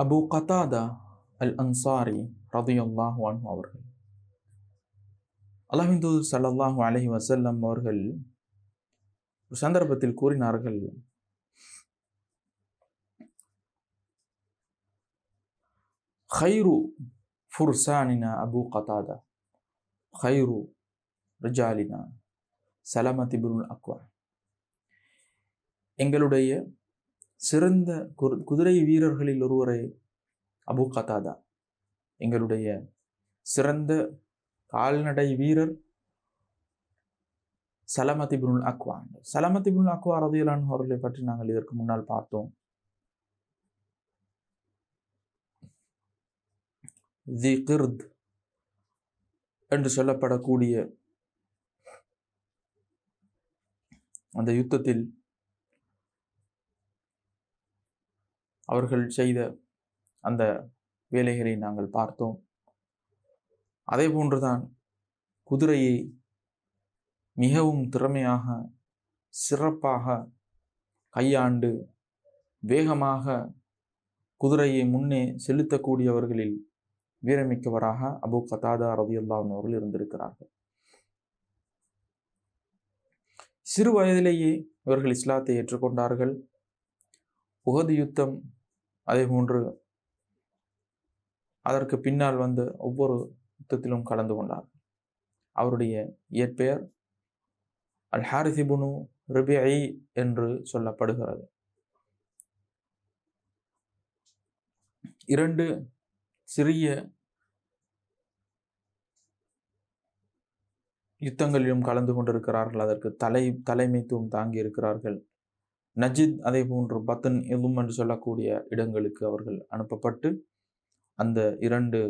அபு கதாதா அல் அன்சாரி ரதியுல்லாஹு அன்ஹு அவர்கள். அல்லாஹின் தூதர் ஸல்லல்லாஹு அலைஹி அவர்கள் ஒரு சந்தர்ப்பத்தில் கூறினார்கள் ஹைரு ஃபுர்சானினா அபு கதாதா ஹைரு ரிஜாலினா சலமத் அக்வா எங்களுடைய சிறந்த குரு- குதிரை வீரர்களில் ஒருவரை அபு கதாதா. எங்களுடைய சிறந்த கால்நடை வீரர் Salama ibn al Akwa Salama ibn al Akwa ரதியலான் அவர்களை பற்றி நாங்கள் இதற்கு முன்னால் பார்த்தோம். தி கிர்த் என்று சொல்லப்படக்கூடிய அந்த யுத்தத்தில் அவர்கள் செய்த அந்த வேலைகளை நாங்கள் பார்த்தோம். அதே போன்றுதான் குதிரையை மிகவும் திறமையாக சிறப்பாக கையாண்டு வேகமாக குதிரையை முன்னே செலுத்தக்கூடியவர்களில் வீரமிக்கவராக அபு கதாதா ரதியுல்லாஹ் அவர்கள் இருந்திருக்கிறார்கள். சிறு வயதிலேயே இவர்கள் இஸ்லாத்தை ஏற்றுக்கொண்டார்கள். உகது யுத்தம் அதே போன்று அதற்கு பின்னால் வந்த ஒவ்வொரு யுத்தத்திலும் கலந்து கொண்டார். அவருடைய இயற்பெயர் அல் ஹாரிசிபுனு ரிபிஐ என்று சொல்லப்படுகிறது. இரண்டு சிறிய யுத்தங்களிலும் கலந்து கொண்டிருக்கிறார்கள். அதற்கு தலை தலைமைத்துவம் தாங்கி இருக்கிறார்கள் நஜித் அதே போன்று பத்தன் எதும் என்று சொல்லக்கூடிய இடங்களுக்கு அவர்கள் அனுப்பப்பட்டு அந்த இரண்டு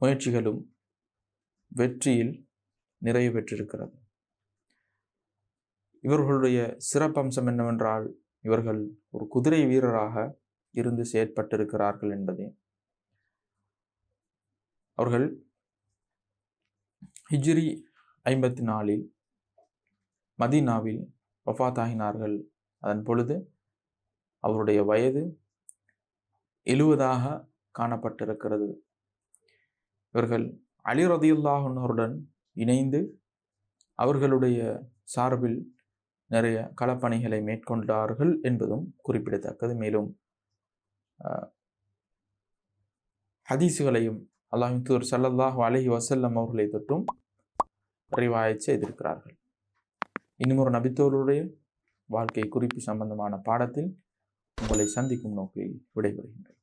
முயற்சிகளும் வெற்றியில் நிறைவு பெற்றிருக்கிறது. இவர்களுடைய சிறப்பம்சம் என்னவென்றால் இவர்கள் ஒரு குதிரை வீரராக இருந்து செயற்பட்டிருக்கிறார்கள் என்பதே. அவர்கள் ஹிஜ்ரி ஐம்பத்தி நாலில் மதீனாவில் வஃபாத்தாகினார்கள் அதன் பொழுது அவருடைய வயது எழுவதாக காணப்பட்டிருக்கிறது. இவர்கள் அலி ரதியுல்லாஹனுடன் இணைந்து அவர்களுடைய சார்பில் நிறைய களப்பணிகளை மேற்கொண்டார்கள் என்பதும் குறிப்பிடத்தக்கது. மேலும் அஹ், ஹதீஸுகளையும் அல்லாஹின் தூர் ஸல்லல்லாஹு அலைஹி அவர்களை தொட்டும் ரிவாயத் செய்திருக்கிறார்கள். இன்னும் ஒரு நபித்தோருடைய வாழ்க்கை குறிப்பு சம்பந்தமான பாடத்தில் உங்களை சந்திக்கும் நோக்கில் விடைபெறுகின்றேன்.